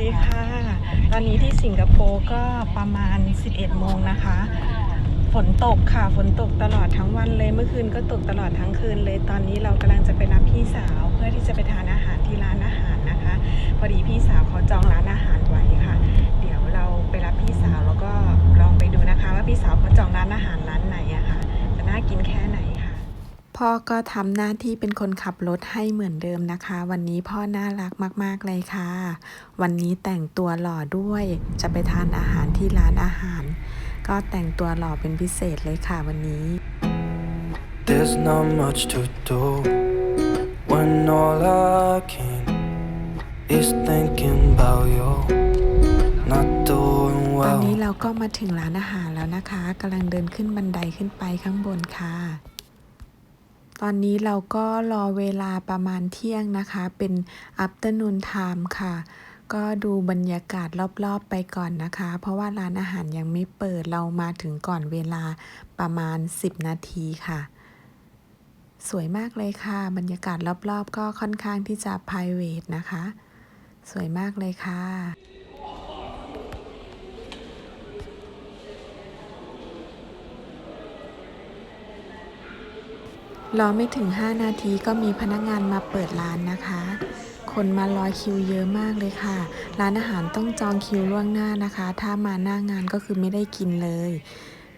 ดีค่ะ ตอนนี้ที่สิงคโปร์ก็ประมาณ 11 โมงนะคะ ฝนตกค่ะ ฝนตกตลอดทั้งวันเลย เมื่อคืนก็ตกตลอดทั้งคืนเลย ตอนนี้เรากำลังจะไปรับพี่สาวเพื่อที่จะไปทานอาหารที่ร้านอาหารนะคะ พอดีพี่สาวเขาจองร้านอาหารไว้ค่ะ เดี๋ยวเราไปรับพี่สาวแล้วก็ พ่อก็ทำหน้าที่เป็นคนขับรถให้เหมือนเดิมนะคะ วันนี้พ่อน่ารักมาก ๆ เลยค่ะ วันนี้แต่งตัวหล่อด้วย จะไปทานอาหารที่ร้านอาหาร ก็แต่งตัวหล่อเป็นพิเศษเลยค่ะวันนี้ There's not much to do when all I can is thinking about you. Not doing ตอน well. นี้เราก็มาถึงร้านอาหารแล้วนะคะกำลังเดินขึ้นบันไดขึ้นไปข้างบนค่ะ ตอนนี้เราก็รอเวลาประมาณเที่ยงนะคะ เป็น afternoon time ค่ะ ก็ดูบรรยากาศรอบๆไปก่อนนะคะ เพราะว่าร้านอาหารยังไม่เปิดเรามาถึงก่อนเวลาประมาณ 10 นาทีค่ะ สวยมากเลยค่ะ บรรยากาศรอบๆ ก็ค่อนข้างที่จะ private นะคะ สวยมากเลยค่ะ รอไม่ถึง 5 นาทีก็มีพนักงานมาเปิดร้านนะคะ คนมารอคิวเยอะมากเลยค่ะ ร้านอาหารต้องจองคิวล่วงหน้านะคะ ถ้ามาหน้างานก็คือไม่ได้กินเลย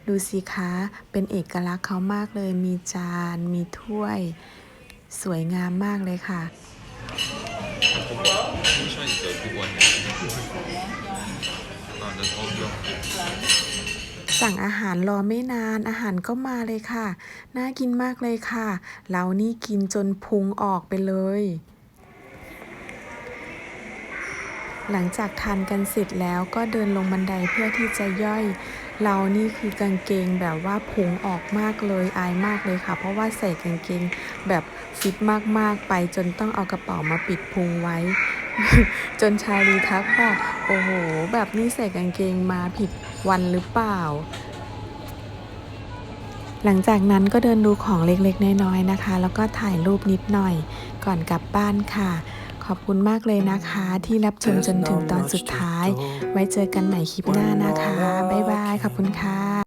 ดูสิคะ เป็นเอกลักษณ์เขามากเลย มีจาน มีถ้วย สวยงามมากเลยค่ะ สั่งอาหารรอไม่นานอาหารก็มาเลยค่ะ น่ากินมากเลยค่ะ เรานี่กินจนพุงออกไปเลย หลังจากทานกันเสร็จแล้วก็เดินลงบันไดเพื่อที่จะย่อย เรานี่คือกางเกงแบบว่าพุงออกมากเลยอายมากเลยค่ะ เพราะว่าใส่กางเกงแบบฟิตมากๆไปจนต้องเอากระเป๋ามาปิดพุงไว้ จนชาลีทักว่า อ้โห แบบนี้ใส่กางเกงมาผิดวันหรือเปล่า หลังจากนั้นก็เดินดูของเล็กๆ น้อยๆนะคะ แล้วก็ถ่ายรูปนิดหน่อยก่อนกลับบ้านค่ะ ขอบคุณมากเลยนะคะ ที่รับชมจนถึงตอนสุดท้าย ไว้เจอกันใหม่คลิปหน้านะคะ บ๊ายบาย ขอบคุณค่ะ